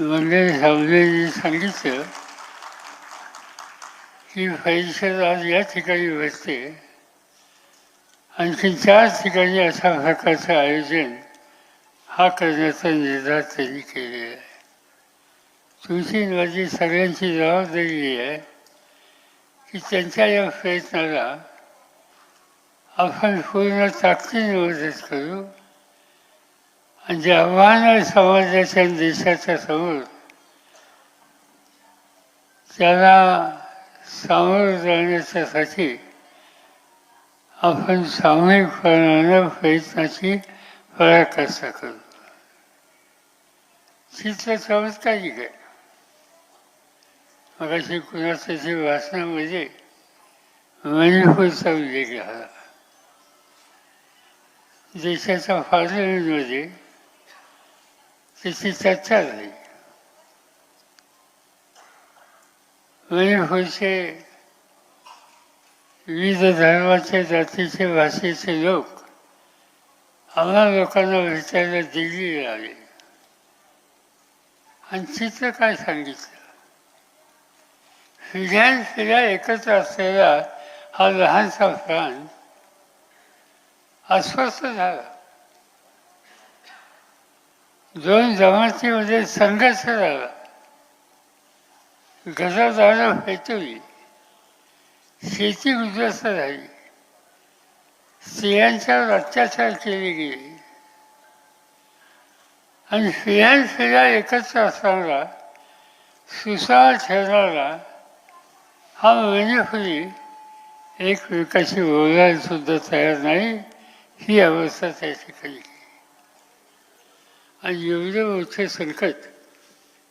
म्हणजे मंडळी सावलेजी सांगितलं की परिषद आज या ठिकाणी बसते आणखी चार ठिकाणी अशा प्रकारचं आयोजन हा करण्याचा निर्धार त्यांनी केलेला आहे. तुमची माझी सगळ्यांची जबाबदारी आहे की त्यांच्या या प्रयत्नाला आपण पूर्ण ताकदीने मदत करू. आणि जे समाजाच्या आणि देशाच्या समोर त्याला सामोरं जाण्याच्यासाठी आपण सामूहिकपणानं प्रयत्नाची पराकाष्ठा करू. चित्र चमत्कारिक आहे? मगाशी कुणाच्या भाषणामध्ये म्हणजे मणिपूरचा उल्लेख झाला देशाच्या पार्लमेंटमध्ये तिची चर्चा झाली मणिपूरचे विविध धर्माचे जातीचे भाषेचे लोक आम्हा लोकांना भेटायला दिल्ली आले. आणि चित्र काय सांगितलं? फिर्यान फिर्या एकत्र असलेला हा लहानसा प्राण अस्वस्थ झाला. दोन जमातीमध्ये संघर्ष झाला घरदारं फेटवली शेती उद्ध्वस्त झाली. स्त्रियांच्यावर अत्याचार केले गेले. आणि फिरान एकत्र असणारा सुसार ठरणारा हा मणिपुरी एकमेकाशी बोलायला सुद्धा तयार नाही ही अवस्था त्या ठिकाणी. आणि एवढे मोठे संकट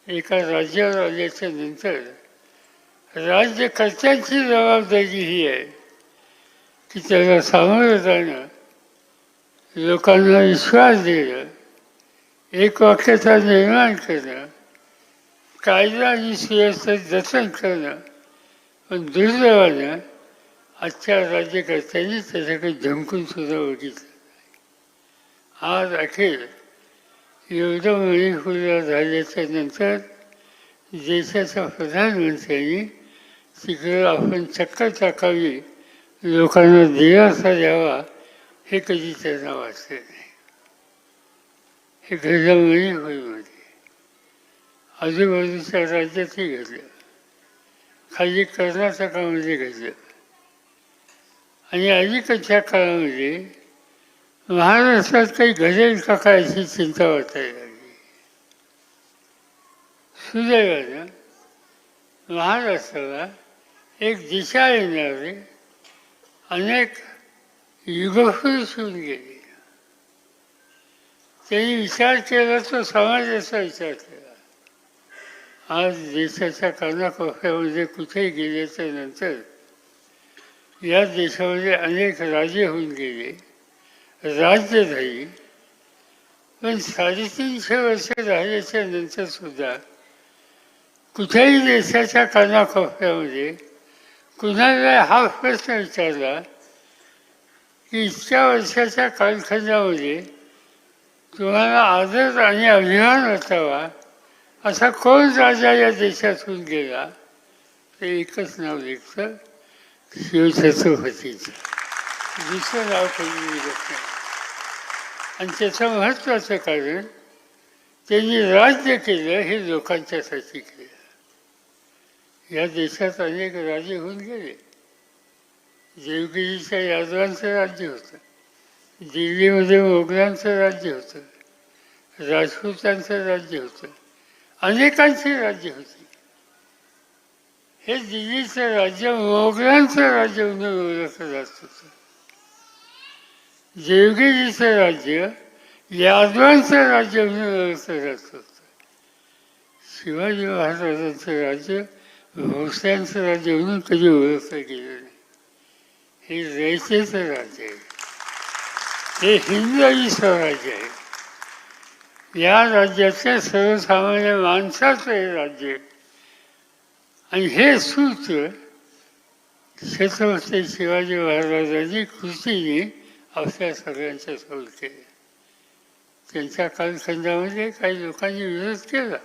एका राज्यावर आल्याच्यानंतर राज्यकर्त्यांची जबाबदारी ही आहे की त्याला सामोरं जाणं लोकांना विश्वास देणं एक वाक्यता निर्माण करणं कायदा आणि सुव्यवस्थेत जतन करणं पण दुर्दैवानं आजच्या राज्यकर्त्यांनी त्याच्याकडे झंकून सुद्धा बघितलं आज अखेर एवढं मणिपूरला झाल्याच्यानंतर देशाच्या प्रधानमंत्र्यांनी तिकडे आपण चक्कर टाकावी लोकांना दिलासा द्यावा हे कधी त्यांना वाटलं नाही. हे घडलं मणिपूरमध्ये आजूबाजूच्या राज्यातही घडलं. खाली कर्नाटकामध्ये घडलं. आणि अलीकडच्या काळामध्ये महाराष्ट्रात काही घडेल का काय अशी चिंता वाटायला लागली सुदैवानं महाराष्ट्राला एक दिशा येणारे अनेक युगसून होऊन गेले. त्यांनी विचार केला तो समाजाचा विचार केला. आज देशाच्या कानाकोपऱ्यामध्ये कुठेही गेल्याच्यानंतर या देशामध्ये अनेक राजे होऊन गेले. राज्य झाली पण साडेतीनशे वर्ष राहिल्याच्या नंतर सुद्धा कुठेही देशाच्या कानाकोपऱ्यामध्ये कुणाला हा प्रश्न विचारला की इतक्या वर्षाच्या कालखंडामध्ये तुम्हाला आदर आणि अभिमान वाटावा असा कोण राजा या देशातून गेला? ते एकच नाव लिखतं शिवछत्रपतीचं. दुसरं नाव त्यांनी निघत नाही आणि त्याचं महत्त्वाचं कारण त्यांनी राज्य केलं हे लोकांच्यासाठी केलं. या देशात अनेक राजे होऊन गेले. देवगिरीच्या यादवांचं राज्य होतं. दिल्लीमध्ये मोगलांचं राज्य होतं. राजपूतांचं राज्य होतं. अनेकांची राज्य होती. हे दिल्लीचं राज्य मोगलांचं राज्य म्हणून ओळखलं जात होतं. देवगिरीचं राज्य यादवांचं राज्य म्हणून होतं शिवाजी महाराजांचं राज्य भोसल्यांचं राज्य म्हणून कधी ओळखलं गेलं नाही हे रयतेचं राज्य आहे हे हिंदवी स्वराज्य आहे या राज्याच्या सर्वसामान्य माणसाचं हे राज्य आहे आणि हे सूत्र छत्रपती शिवाजी महाराजांनी कृतीने अशा सगळ्यांच्या समोर त्यांच्या कालखंडामध्ये काही लोकांनी विरोध केला.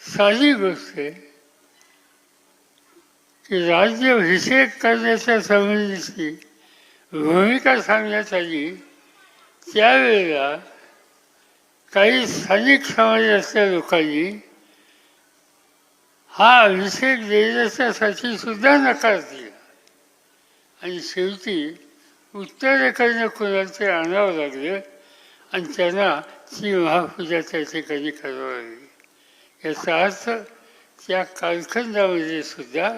साधी गोष्ट आहे की राज्याभिषेक करण्याच्या संबंधीची भूमिका सांगण्यात आली त्यावेळेला काही स्थानिक समाजातल्या लोकांनी हा अभिषेक देण्याच्यासाठी सुद्धा नकार दिला. आणि शेवटी उत्तरेकडनं कुणाचे आणावं लागलं आणि त्यांना ती महापूजा त्या ठिकाणी करावं लागली याचा अर्थ त्या कालखंडामध्ये सुद्धा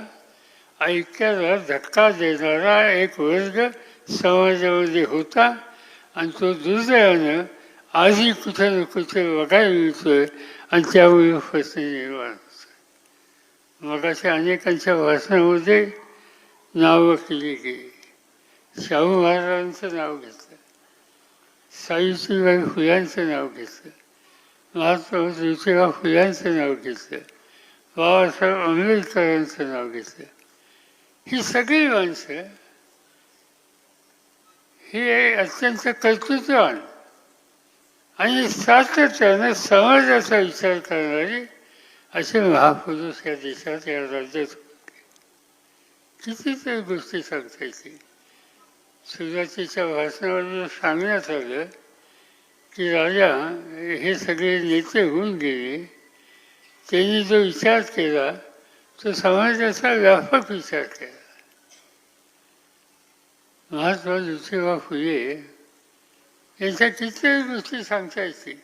ऐक्याला धक्का देणारा एक वर्ग समाजामध्ये होता आणि तो दुर्दैवानं आजही कुठे ना कुठे बघायला मिळतोय आणि त्यामुळे प्रश्न निर्माण होतो मग अशा अनेकांच्या भाषणामध्ये नावं केली गेली. शाहू महाराजांचं नाव घेतलं. सावित्रीबाई फुल्यांचं नाव घेतलं. महात्मा ज्योतिबा फुल्यांचं नाव घेतलं. बाबासाहेब आंबेडकरांचं नाव घेतलं. ही सगळी माणसं ही अत्यंत कर्तृत्ववान आणि सातत्यानं समाजाचा विचार करणारी असे महापुरुष या देशात या राज्यात होते. कितीतरी गोष्टी सांगता येतील. सुरुवातीच्या भाषणामध्ये सांगण्यात आलं की राजा हे सगळे नेते होऊन गेले. त्यांनी जो विचार केला तो समाजाचा व्यापक विचार केला. महात्मा ज्योतिबा फुले यांच्या कित्येक गोष्टी सांगता येतील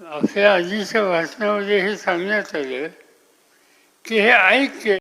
आपल्या आधीच्या भाषणामध्ये हे सांगण्यात आलं की हे ऐक्य